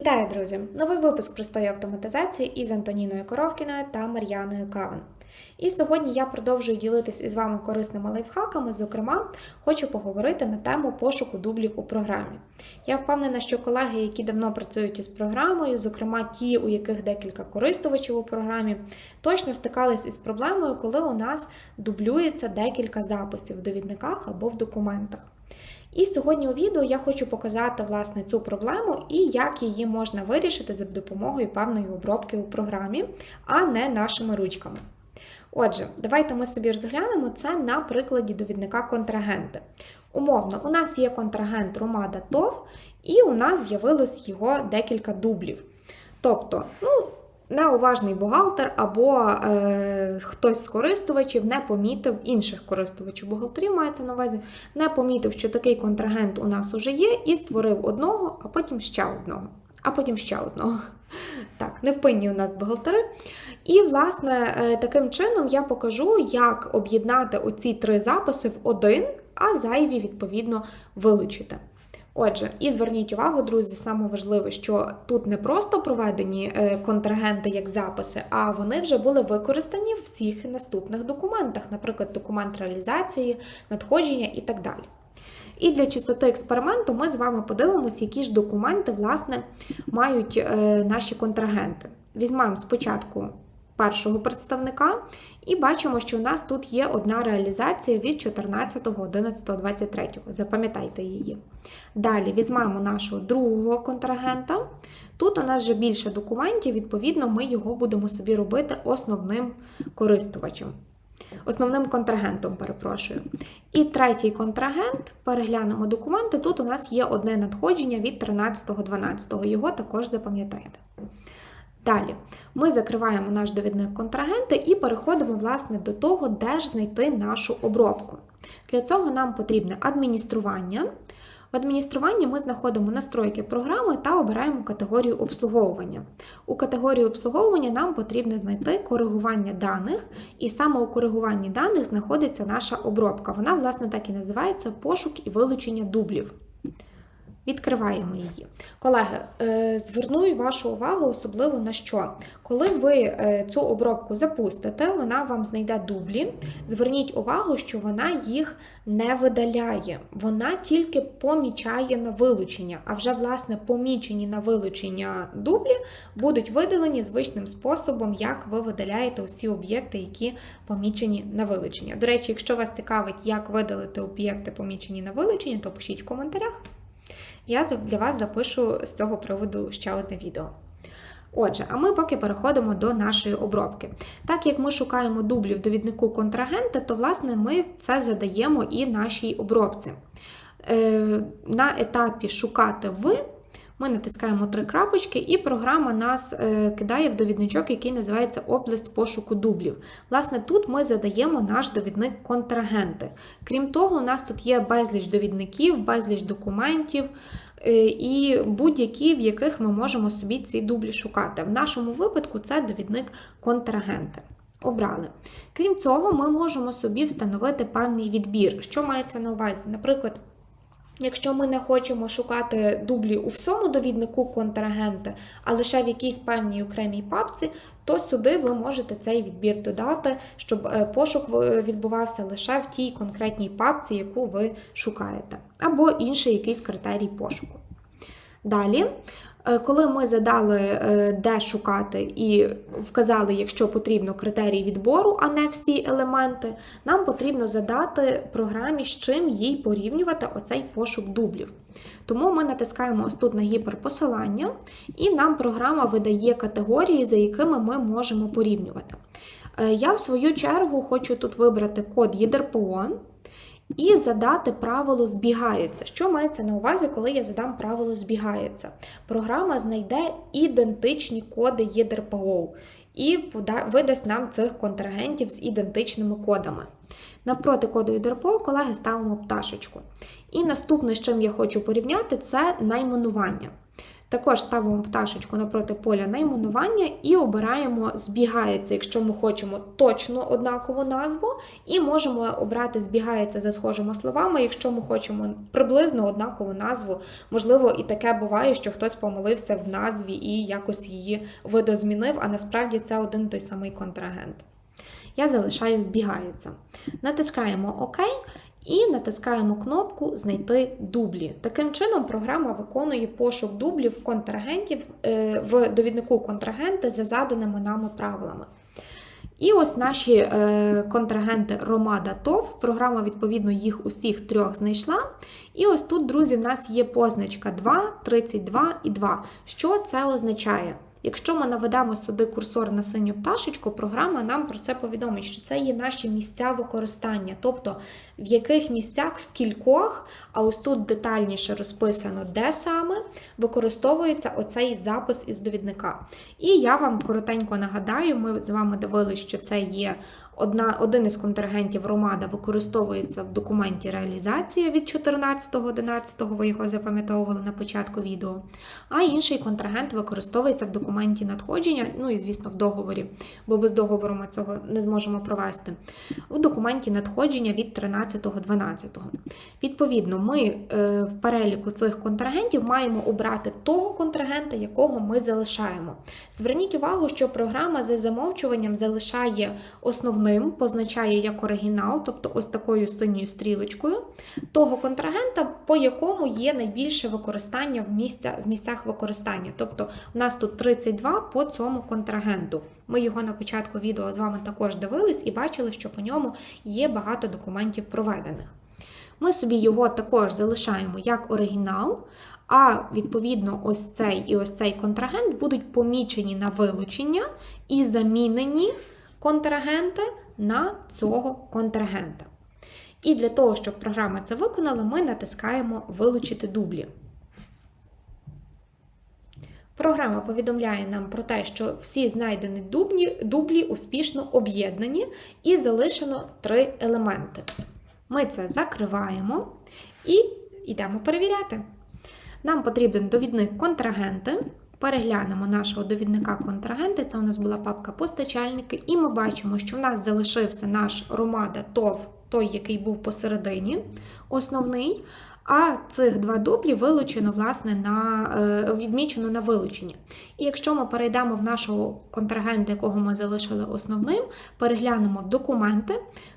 Вітаю, друзі! Новий випуск простої автоматизації із Антоніною Коровкіною та Мар'яною Кавен. І сьогодні я продовжую ділитись із вами корисними лайфхаками. Зокрема, хочу поговорити на тему пошуку дублів у програмі. Я впевнена, що колеги, які давно працюють із програмою, зокрема ті, у яких декілька користувачів у програмі, точно стикались із проблемою, коли у нас дублюється декілька записів в довідниках або в документах. І сьогодні у відео я хочу показати власне цю проблему і як її можна вирішити за допомогою певної обробки у програмі, а не нашими ручками. Отже, давайте ми собі розглянемо це на прикладі довідника контрагенти. Умовно, у нас є контрагент Ромада ТОВ, і у нас з'явилось його декілька дублів. Тобто, ну, неуважний бухгалтер або е, хтось з користувачів не помітив інших користувачів бухгалтерів, мається на увазі, не помітив, що такий контрагент у нас уже є, і створив одного, а потім ще одного. А потім ще одного. Так, невпинні у нас бухгалтери. І, власне, е, таким чином я покажу, як об'єднати оці три записи в один, а зайві, відповідно, вилучити. Отже, і зверніть увагу, друзі, саме важливе, що тут не просто проведені е, контрагенти як записи, а вони вже були використані в всіх наступних документах, наприклад, документ реалізації, надходження і так далі. І для чистоти експерименту ми з вами подивимося, які ж документи власне мають е, наші контрагенти. Візьмемо спочатку першого представника і бачимо, що у нас тут є одна реалізація від 14.11.23. Запам'ятайте її. Далі візьмемо нашого другого контрагента. Тут у нас вже більше документів, відповідно, ми його будемо собі робити основним користувачем. Основним контрагентом, перепрошую. І третій контрагент, переглянемо документи. Тут у нас є одне надходження від 13.12. Його також запам'ятайте. Далі ми закриваємо наш довідник контрагенти і переходимо власне до того, де ж знайти нашу обробку. Для цього нам потрібне адміністрування. В адмініструванні ми знаходимо настройки програми та обираємо категорію обслуговування. У категорії обслуговування нам потрібно знайти коригування даних, і саме у коригуванні даних знаходиться наша обробка. Вона, власне, так і називається пошук і вилучення дублів. Відкриваємо її. Колеги, е, зверну вашу увагу особливо на що. Коли ви е, цю обробку запустите, вона вам знайде дублі. Зверніть увагу, що вона їх не видаляє, вона тільки помічає на вилучення. А вже, власне, помічені на вилучення дублі будуть видалені звичним способом, як ви видаляєте усі об'єкти, які помічені на вилучення. До речі, якщо вас цікавить, як видалити об'єкти, помічені на вилучення, то пишіть в коментарях. Я для вас запишу з цього приводу ще одне відео. Отже, а ми поки переходимо до нашої обробки. Так як ми шукаємо дублі в довіднику контрагента, то, власне, ми це задаємо і нашій обробці. Е, на етапі шукати в ми натискаємо три крапочки, і програма нас е, кидає в довідничок, який називається область пошуку дублів. Власне, тут ми задаємо наш довідник контрагенти. Крім того, у нас тут є безліч довідників, безліч документів. е, І будь-які, в яких ми можемо собі ці дублі шукати. В нашому випадку це довідник контрагенти. Обрали. Крім цього, ми можемо собі встановити певний відбір. Що мається на увазі? Наприклад, Якщо ми не хочемо шукати дублі у всьому довіднику контрагента, а лише в якійсь певній окремій папці, то сюди ви можете цей відбір додати, щоб е, пошук відбувався лише в тій конкретній папці, яку ви шукаєте, або інший якийсь критерій пошуку. Далі, коли ми задали, де шукати, і вказали, якщо потрібно, критерій відбору, а не всі елементи, нам потрібно задати програмі, з чим їй порівнювати оцей пошук дублів. Тому ми натискаємо ось тут на гіперпосилання, і нам програма видає категорії, за якими ми можемо порівнювати. Е, Я, в свою чергу, хочу тут вибрати код ЄДРПО. І задати правило збігається. Що мається на увазі, коли я задам правило збігається? Програма знайде ідентичні коди ЄДРПО і видасть нам цих контрагентів з ідентичними кодами. Навпроти коду ЄДРПО, колеги, ставимо пташечку. І наступне, з чим я хочу порівняти, це найменування. Також ставимо пташечку напроти поля найменування і обираємо збігається, якщо ми хочемо точно однакову назву, і можемо обрати збігається за схожими словами, якщо ми хочемо приблизно однакову назву. Можливо, і таке буває, що хтось помилився в назві і якось її видозмінив, а насправді це один той самий контрагент. Я залишаю збігається. Натискаємо ОК і натискаємо кнопку Знайти дублі. Таким чином, програма виконує пошук дублів контрагентів е, в довіднику контрагента за заданими нами правилами. І ось наші е, контрагенти Ромада ТОВ. Програма, відповідно, їх усіх трьох знайшла. І ось тут, друзі, в нас є позначка 2, 32 і 2. Що це означає? Якщо ми наведемо сюди курсор на синю пташечку, програма нам про це повідомить, що це є наші місця використання, тобто в яких місцях, в скількох, а ось тут детальніше розписано, де саме використовується оцей запис із довідника. І я вам коротенько нагадаю, ми з вами дивилися, що це є одна, один із контрагентів Ромада використовується в документі реалізація від 14.11, ви його запам'ятовували на початку відео. А інший контрагент використовується в документі надходження, ну і, звісно, в договорі, бо без договору ми цього не зможемо провести. У документі надходження від 13.12. Відповідно, ми е, в переліку цих контрагентів маємо обрати того контрагента, якого ми залишаємо. Зверніть увагу, що програма за замовчуванням залишає основним, позначає як оригінал, тобто ось такою синьою стрілочкою, того контрагента, по якому є найбільше використання в, місця, в місцях використання. Тобто у нас тут 32 по цьому контрагенту. Ми його на початку відео з вами також дивились і бачили, що по ньому є багато документів проведених. Ми собі його також залишаємо як оригінал, а відповідно, ось цей і ось цей контрагент будуть помічені на вилучення і замінені контрагенти на цього контрагента. І для того, щоб програма це виконала, ми натискаємо Вилучити дублі. Програма повідомляє нам про те, що всі знайдені дублі, дублі успішно об'єднані і залишено три елементи. Ми це закриваємо і йдемо перевіряти. Нам потрібен довідник контрагенти. Переглянемо нашого довідника контрагенти. Це у нас була папка постачальники, і ми бачимо, що в нас залишився наш Ромада ТОВ, той, який був посередині, основний. А цих два дублі вилучено, власне, на, е, відмічено на вилучення. І якщо ми перейдемо в нашого контрагента, якого ми залишили основним, переглянемо в документи,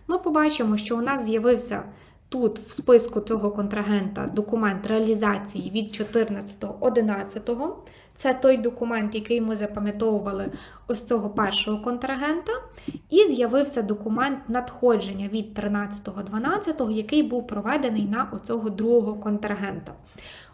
ми побачимо, що у нас з'явився тут в списку цього контрагента документ реалізації від 14.11. Це той документ, який ми запам'ятовували ось цього першого контрагента. І з'явився документ надходження від 13.12, який був проведений на оцього другого контрагента.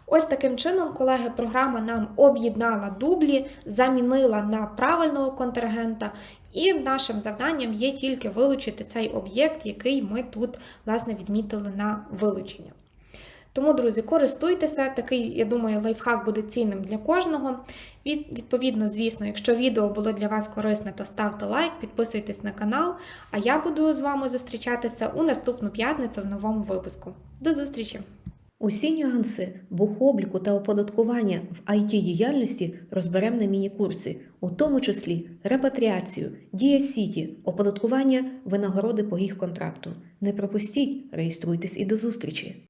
Ось таким чином, колеги, програма нам об'єднала дублі, замінила на правильного контрагента, і нашим завданням є тільки вилучити цей об'єкт, який ми тут, власне, відмітили на вилучення. Тому, друзі, користуйтеся, такий, я думаю, лайфхак буде цінним для кожного. Від, Відповідно, звісно, якщо відео було для вас корисне, то ставте лайк, підписуйтесь на канал, а я буду з вами зустрічатися у наступну п'ятницю в новому випуску. До зустрічі! Усі нюанси бухобліку та оподаткування в it діяльності розберемо на міні-курсі, у тому числі репатріацію, Дія Сіті, оподаткування винагороди по їх контракту. Не пропустіть, реєструйтесь і до зустрічі!